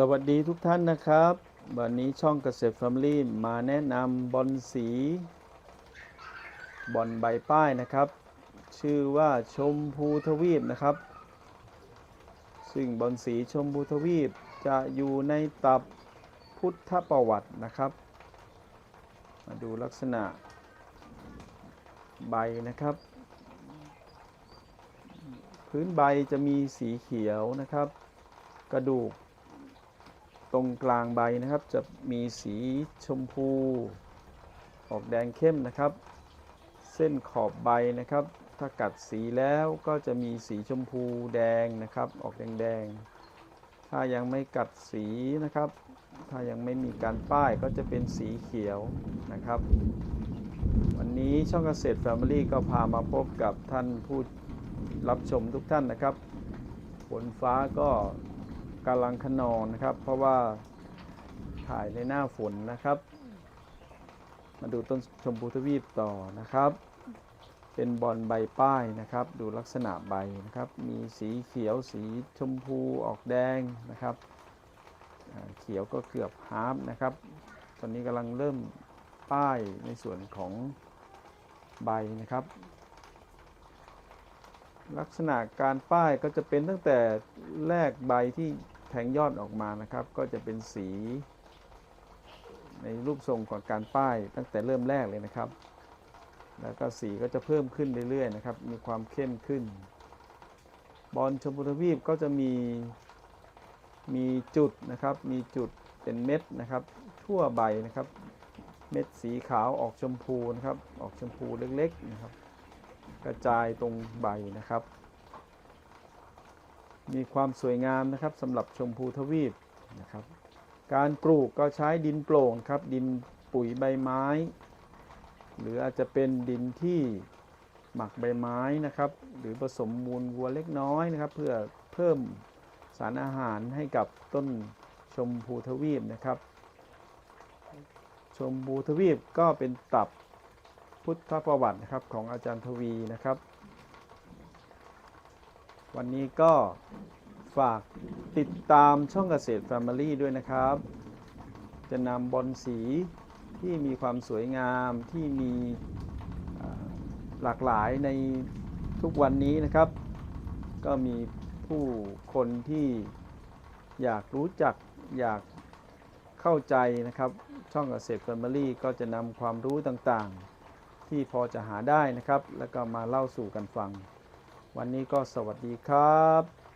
สวัสดีทุกท่านนะครับ วันนี้ช่องเกษตรแฟมิลี่มาแนะนำบอลสีบอลใบป้ายนะครับ ชื่อว่าชมพูทวีปนะครับ ซึ่งบอลสีชมพูทวีปจะอยู่ในตับพุทธประวัตินะครับ มาดูลักษณะใบนะครับ พื้นใบจะมีสีเขียวนะครับ กระดูก ตรงกลางใบนะครับ จะมีสีชมพู ออกแดงเข้มนะครับ เส้นขอบใบนะครับ ถ้ากัดสีแล้วก็จะมีสีชมพูแดงนะครับ ออกแดงแดงๆถ้ายังไม่กัดสีนะครับ ถ้ายังไม่มีการป้ายก็จะเป็นสีเขียวนะครับ วันนี้ช่องเกษตรแฟมิลี่ก็พามาพบกับท่านผู้รับชมทุกท่านนะครับฝนฟ้าก็ กำลังขนองนะครับ เพราะว่าถ่ายในหน้าฝนนะครับ มาดูต้นชมพูทวีปต่อนะครับ เป็นบอลใบป้ายนะครับ ดูลักษณะใบนะครับ มีสีเขียวสีชมพูออกแดงนะครับ เขียวก็เกือบฮาร์ฟนะครับ ตอนนี้กำลังเริ่มป้ายในส่วนของใบนะครับ ลักษณะการป้ายก็จะเป็นตั้งแต่แรกใบที่แทงยอดออกมานะครับ ก็จะเป็นสี ในรูปทรงของการป้ายตั้งแต่เริ่มแรกเลยนะครับ แล้วก็สีก็จะเพิ่มขึ้นเรื่อยๆนะครับ มีความเข้มขึ้น บอลชมพูทวีปก็จะมีมีจุดนะครับ มีจุดเป็นเม็ดนะครับ ทั่วใบนะครับ เม็ดสีขาวออกชมพูนะครับ ออกชมพูเล็กๆนะครับ กระจายตรงใบนะครับ มีความสวยงามนะครับสำหรับชมพูทวีปนะครับ การปลูกก็ใช้ดินโปร่งครับ ดินปุ๋ยใบไม้ หรืออาจจะเป็นดินที่หมักใบไม้นะครับ หรือผสมมูลวัวเล็กน้อยนะครับ เพื่อเพิ่มสารอาหารให้กับต้นชมพูทวีปนะครับ ชมพูทวีปก็เป็นตับ พุทธประวัตินะครับของอาจารย์ทวีนะครับ วันนี้ก็ฝากติดตามช่องเกษตรแฟมิลี่ด้วยนะครับ จะนำบอลสีที่มีความสวยงามที่มีหลากหลายในทุกวันนี้นะครับ ก็มีผู้คนที่อยากรู้จักอยากเข้าใจนะครับ ช่องเกษตรแฟมิลี่ก็จะนำความรู้ต่างๆ ที่พอจะหาได้นะครับ แล้วก็มาเล่าสู่กันฟัง วันนี้ก็สวัสดีครับ